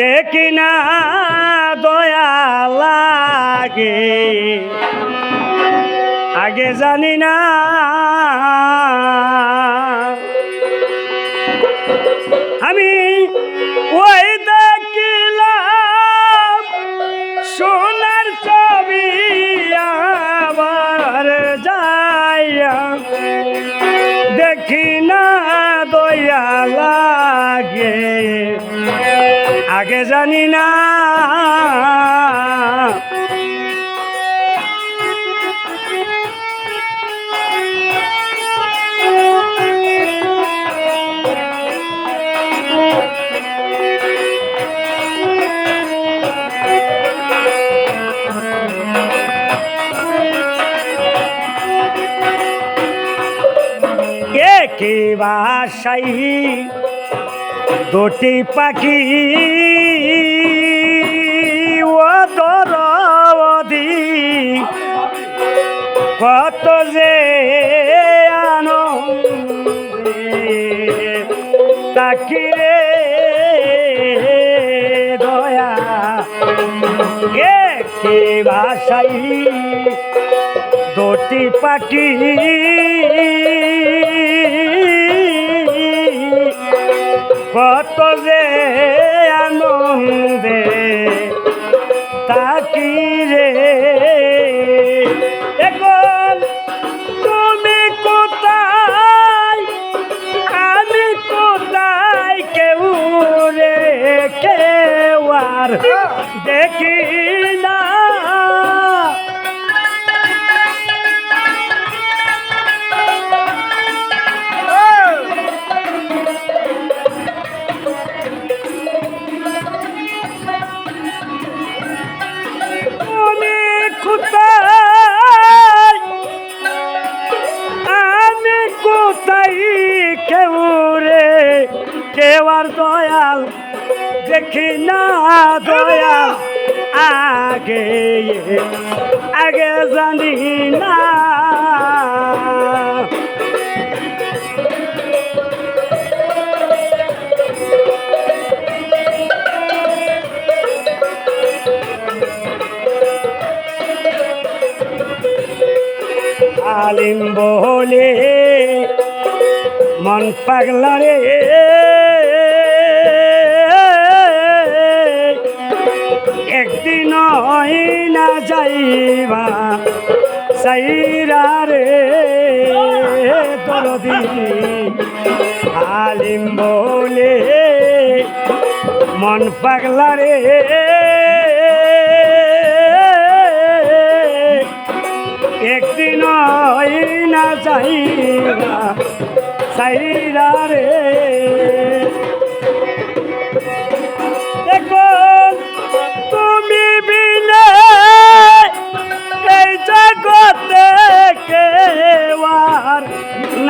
দেখি না দয়া লাগে আগে জানি না। আমি ওই দেখিলাম সোনার ছবি আবার যাইয়া। দেখি না দয়া লাগে আগে জানি না। কে কে বাসাই? দুটি পাখি ও দরদি কত যে আনন্দে তাকি রে দয়া। কে বাসাই দুটি পাখি কত যে আনন্দে তাকি রে। এখন তুমি কোথায়, আমি কোথায়, কেউ রে কেউ আর দেখি না। আর দয়াল দেখি না দয়াল আগে আগে জানি না। আলিম বলে মন পাগলা রে। সাইরা রে আলিম বলে মন পাগলা রে। একদিন না যাইবা সাইরা রে।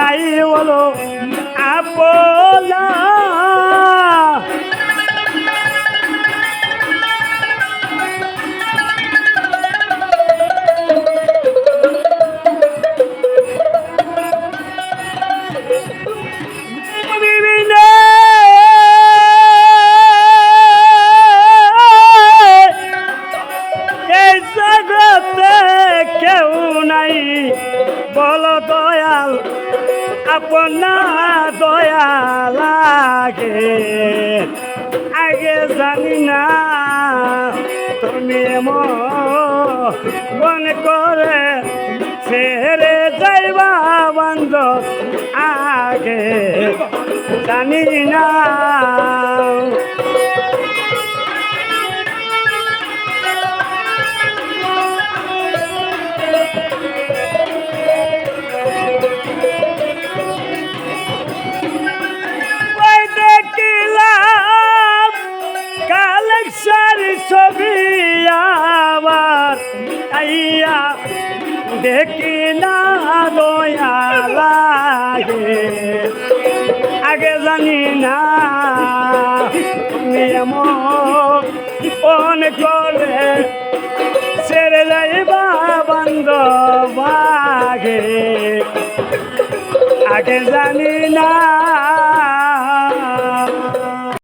নাই বলো আপনা আপনা দয়া লাগে আগে জানি না তুমি মন করে ছেড়ে যাইবা বন্ধ আগে জানি না কালেকশন ছবি আবার আইয়া দেখি না দয়া লাগে আগে জানি না নিয়ম ফোন করে ছেড়ে যাইবা বন্ধ বাগে। আগে জানি না